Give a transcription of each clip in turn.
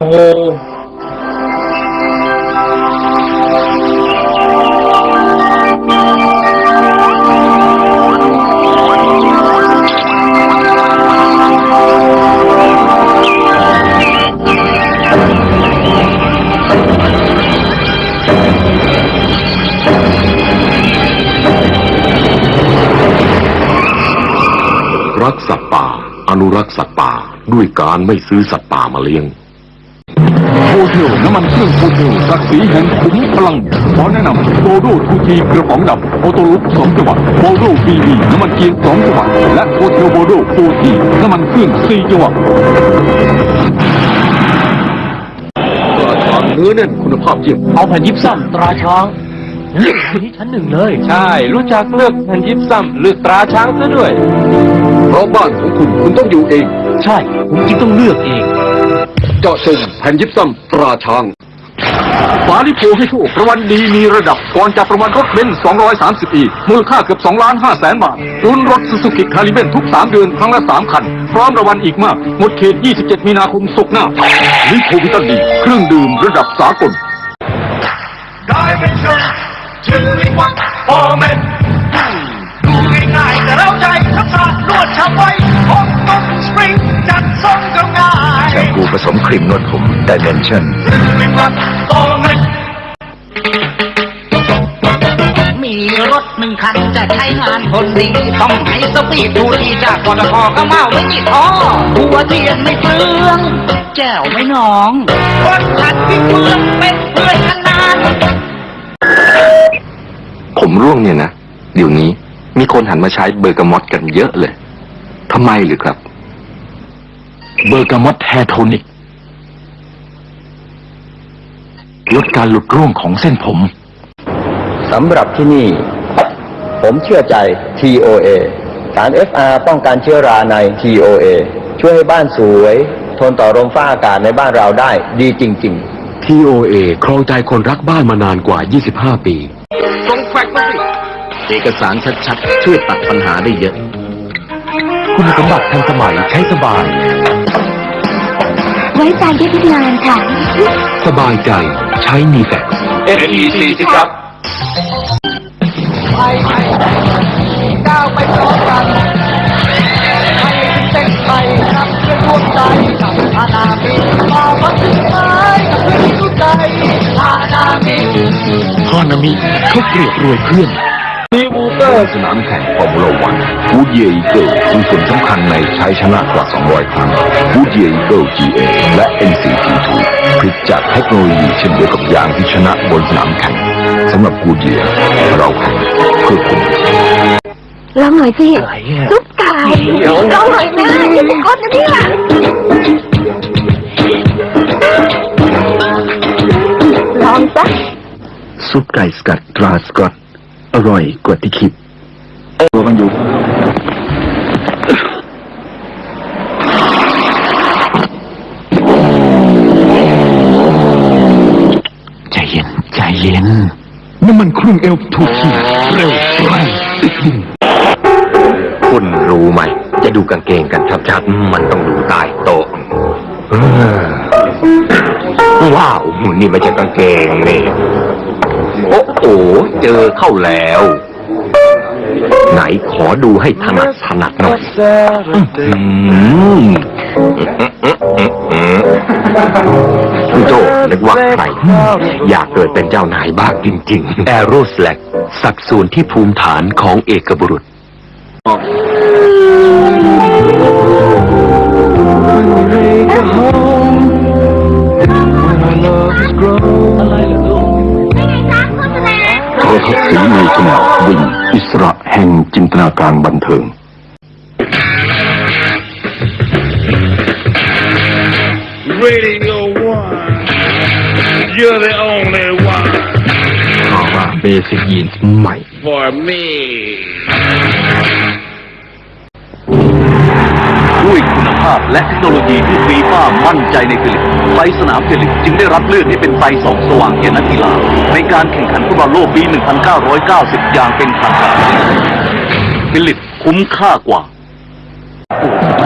โอ้โหรักสัตว์ป่า อนุรักษ์สัตว์ป่า ด้วยการไม่ซื้อสัตว์ป่ามาเลี้ยง โบเทลน้ำมันเครื่องโบเทลศักดิ์ศรีแห่งขุมพลัง ขอแนะนำโบโดทูทีกระป๋องดำโอโตลุกสองจังหวะโบโดบีบีน้ำมันเกียร์สองจังหวะและโบเทลโบโดโฟทีน้ำมันเครื่องสี่จังหวะราชาเนื้อแน่นคุณภาพเยี่ยมเอาแผ่นยิบซ้ำตราช้างเลือกอันนี้ชั้นหนึ่งเลย ใช่ รู้จักเลือกแผ่นยิบซ้ำเลือกตราช้างซะด้วยเพราะบ้านของคุณคุณต้องอยู่เอง ใช่ ผมจึงต้องเลือกเอง เจาะจงแผ่นยิบซ้ำตราช้างฝาลิโพให้โชครางวัลดีมีระดับก่อนจากรางวัลรถเบนซ์230ปีมูลค่าเกือบ2ล้าน5แสนบาทรุ่นรถซูซูกิคาริเบนทุก 3 เดือนครั้งละ 3 คัน พร้อมรางวัลอีกมาก หมดเขต 27 มีนาคมศุกร์หน้าลิโพวิตาดี เครื่องดื่มระดับสากล Dimension ชื่อเรียกว่าฟอ แชมพูผสมครีมนวดผมดิเมนชั่นชื่อเรียกว่าฟอร์แมนมีรถหนึ่งคันจะใช้งานคนดีต้องไหนสปีดดูดีจากปตทก็มาไว้ที่ท่อหัวเทียนไม่เปลืองแก้วไม่หนองรถคันที่เมืองเป็นเพื่อนกันนานผมร่วงเนี่ยนะ เดี๋ยวนี้มีคนหันมาใช้เบอร์กามอตกันเยอะเลยทำไมหรือครับ เบอร์กามอตแฮร์โทนิกลดการหลุดร่วงของเส้นผมสำหรับที่นี่ ผมเชื่อใจ TOA สาร FR ป้องกันเชื้อราใน TOA ช่วยให้บ้านสวย ทนต่อลมฟ้าอากาศในบ้านเราได้ดีจริง ๆ TOA ครองใจคนรักบ้านมานานกว่า 25 ปีเอกสารชัดๆ ช่วยตัดปัญหาได้เยอะ คุณสมบัติทันสมัยใช้สบาย ไว้ใจได้ทุกงานค่ะ สบายใจใช้นีแฟก NEC สิครับก้าวไปพร้อมกันให้เส้นไปนับด้วยดวงใจกับอาณาบินมาพัดถึงไม้กับเพื่อนที่รู้ใจอาณาบินฮานามิเขาเกลียดรวยเพื่อน สนามแข่งฟอร์มูล่าวันวูดเยอีเกิลมีส่วนสำคัญในชัยชนะกว่า 200 ครั้งวูดเยอีเกิล GA และ NCT2 ผลิตจากเทคโนโลยีเช่นเดียวกับยางที่ชนะบนสนามแข่งสำหรับกูเดียเราแข่งเพื่อคุณลองหน่อยสิอะไรอะซุปไก่ลองหน่อยนะอย่าไปกดนะเนี่ยลองซะซุปไก่สกัดตราสกอต ร่อยกว่าที่คิดตัวมันอยู่ใจเย็น ใจเย็นน้ำมันเครื่องเอลทูทีเร็วแรงคุณรู้ไหม จะดูกางเกงกันชัดๆมันต้องดูใต้โต๊ะเออว้าวนี่ไม่ใช่กางเกงนี่ โอ้โหเจอเข้าแล้ว ไหนขอดูให้ถนัดถนัดหน่อยอืมคุณโจนึกว่าใคร อยากเกิดเป็นเจ้านายบ้างจริงๆ แอโรสแลกสัดส่วนที่ภูมิฐานของเอกบุรุษ โทรทัศน์สีมีขนาดวิ่งอิสระแห่งจินตนาการบันเทิง Radio One You're the only one เพราะว่าเบสิกยีนใหม่ for me และเทคโนโลยีที่ฟีฟ่ามั่นใจในฟิลิปไฟสนามฟิลิปจึงได้รับเลือกให้เป็นไฟส่องสว่างแก่นักกีฬาในการแข่งขันฟุตบอลโลกปี 1990 อย่างเป็นทางการฟิลิปคุ้มค่ากว่า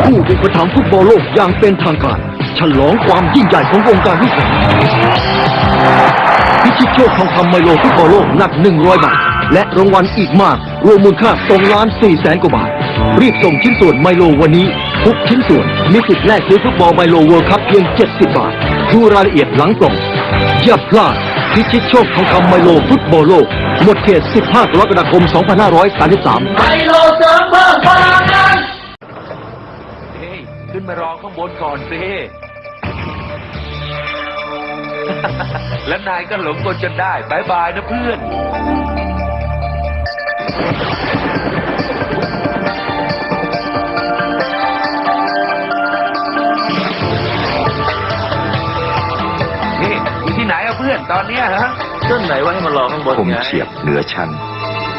ผู้เป็นประธานฟุตบอลโลกอย่างเป็นทางการ ฉลองความยิ่งใหญ่ของวงการลูกหนังพิชิตโชคทองคำไมโลฟุตบอลโลกหนัก 100 บาท และรางวัลอีกมาก รวมมูลค่า2ล้าน4แสนกว่าบาท รีบส่งชิ้นส่วนไมโลวันนี้ ทุกชิ้นส่วน มีสิทธิ์แลกซื้อฟุตบอลไมโลเวิลด์คัพเพียง 70 บาท ดูรายละเอียดหลังกล่อง อย่าพลาดพิชิตโชคทองคำไมโลฟุตบอลโลก หมดเขต 15กรกฎาคม 2533 ไมโลเสริมเพิ่มพลังงานเฮ้ยขึ้นมารอข้างบนก่อนสิ แล้วนายก็หลงกลจนได้บายบายนะเพื่อนนี่ อะเพื่อนตอนเนี้ยฮะต้นไหนว่าให้มารอข้างบนคมไงเฉียบเหนือชั้น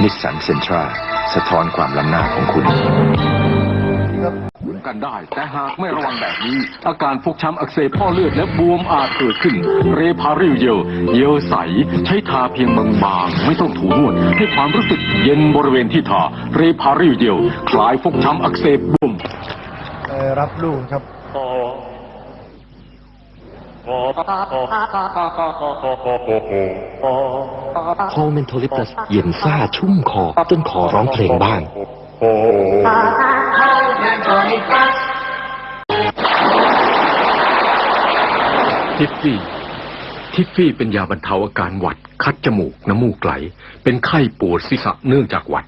นิสสันเซนทรา สะท้อนความล้ำหน้าของคุณ กันได้ แต่หากไม่ระวังแบบนี้ อาการฟกช้ำอักเสบพ่อเลือดและบวมอาจเกิดขึ้น เรพาริลเยล เยลใส ใช้ทาเพียงบางๆ ไม่ต้องถูนวด ให้ความรู้สึกเย็นบริเวณที่ทา เรพาริลเยล คลายฟกช้ำอักเสบบวมรับลูกครับ พอลเมนโทลิปัสเย็นซ่าชุ่มคอจนขอร้องเพลงบ้างทิฟฟี่ทิฟฟี่เป็นยาบรรเทาอาการหวัด คัดจมูก น้ำมูกไหล เป็นไข้ปวดศีรษะเนื่องจากหวัด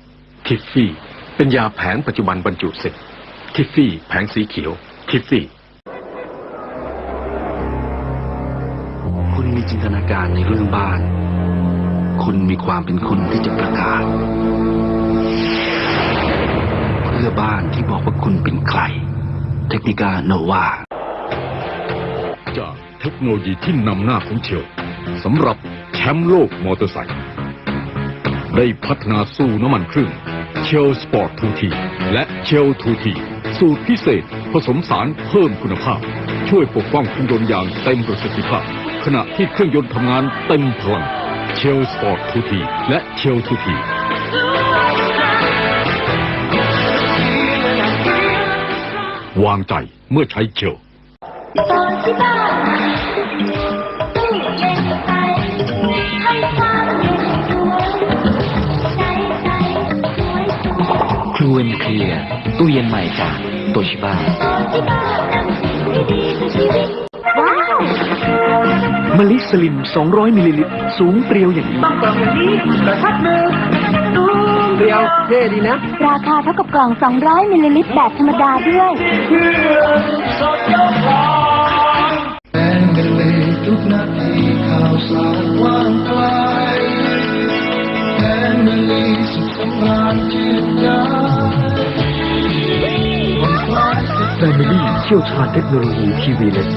ทิฟฟี่ เป็นยาแผงปัจจุบันบรรจุเสร็จ ทิฟฟี่ แผงสีเขียว ทิฟฟี่ จินตนาการในเรื่องบ้าน คุณมีความเป็นคุณที่จะประกาศ เพื่อบ้านที่บอกว่าคุณเป็นใคร เทคนิกาโนวาจากเทคโนโลยีที่นำหน้าของเชลสำหรับแชมป์โลกมอเตอร์ไซค์ได้พัฒนาสู่น้ำมันเครื่องเชลสปอร์ตทูทีและเชลทูทีสูตรพิเศษผสมสารเพิ่มคุณภาพ ช่วยปกป้องเครื่องยนต์อย่างเต็มประสิทธิภาพ ขณะที่เครื่องยนต์ทำงานเต็มพลังเชลสปอร์ตทูทีและเชลทูทีวางใจเมื่อใช้เชลตอนที่บ้านตู้เย็นให้ความเย็นสวยใจใจสวยสวยครูเอนเคลียร์ตู้เย็นใหม่จากโตชิบ้า ตอนที่บ้านนำสิ่งดีๆสู่ชีวิตว้าวมะลิสลิม 200 มิลลิลิตร สูงเปรียวอย่างนี้ราคาเท่ากับกล่อง 200 มิลลิลิตรแบบธรรมดาด้วย แฟมิลี่เชี่ยวชาญเทคโนโลยีทีวีเล็ก